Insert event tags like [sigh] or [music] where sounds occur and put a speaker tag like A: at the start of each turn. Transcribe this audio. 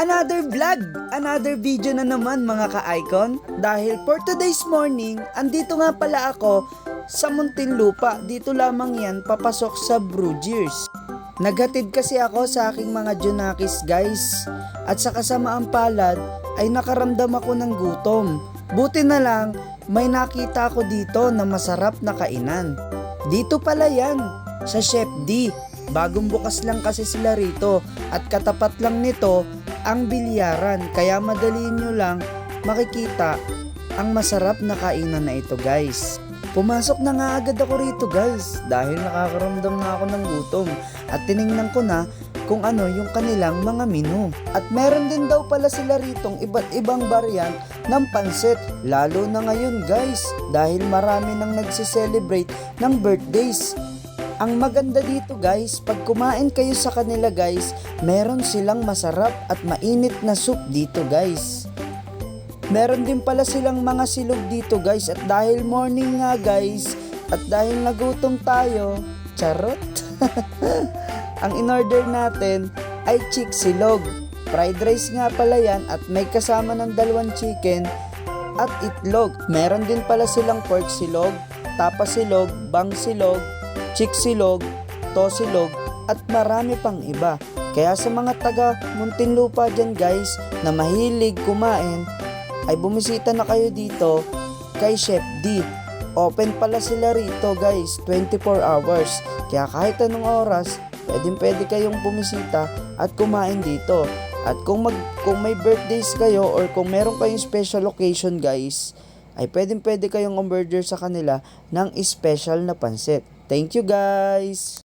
A: Another vlog, another video na naman mga ka-icon. Dahil for today's morning, andito nga pala ako sa Muntinlupa. Dito lamang yan papasok sa Brugiers. Naghatid kasi ako sa aking mga Junakis guys. At sa kasamaang palad ay nakaramdam ako ng gutom. Buti na lang may nakita ako dito na masarap na kainan. Dito pala yan, sa Chef D. Bagong bukas lang kasi sila rito at katapat lang nito ang bilyaran kaya madali nyo lang makikita ang masarap na kainan na ito guys. Pumasok na nga agad ako rito guys dahil nakakaramdam na ako ng gutom at tiningnan ko na kung ano yung kanilang mga menu. At meron din daw pala sila ritong iba't ibang variant ng pansit lalo na ngayon guys dahil marami nang nagse-celebrate ng birthdays ang maganda dito guys, pag kumain kayo sa kanila guys, meron silang masarap at mainit na soup dito guys. Meron din pala silang mga silog dito guys at dahil morning nga guys at dahil nagutom tayo, charot. [laughs] Ang in-order natin ay chick silog. Fried rice nga pala yan at may kasama ng dalawang chicken at itlog. Meron din pala silang pork silog, tapa silog, bang silog, chick silog, to silog, at marami pang iba. Kaya sa mga taga Muntinlupa dyan guys na mahilig kumain, ay bumisita na kayo dito kay Chef D. Open pala sila rito guys, 24 hours. Kaya kahit anong oras, pwedeng pwede kayong bumisita at kumain dito. At kung, mag, kung may birthdays kayo or kung meron kayong special occasion guys, ay pwedeng pwede kayong umorder sa kanila ng special na pansit. Thank you guys!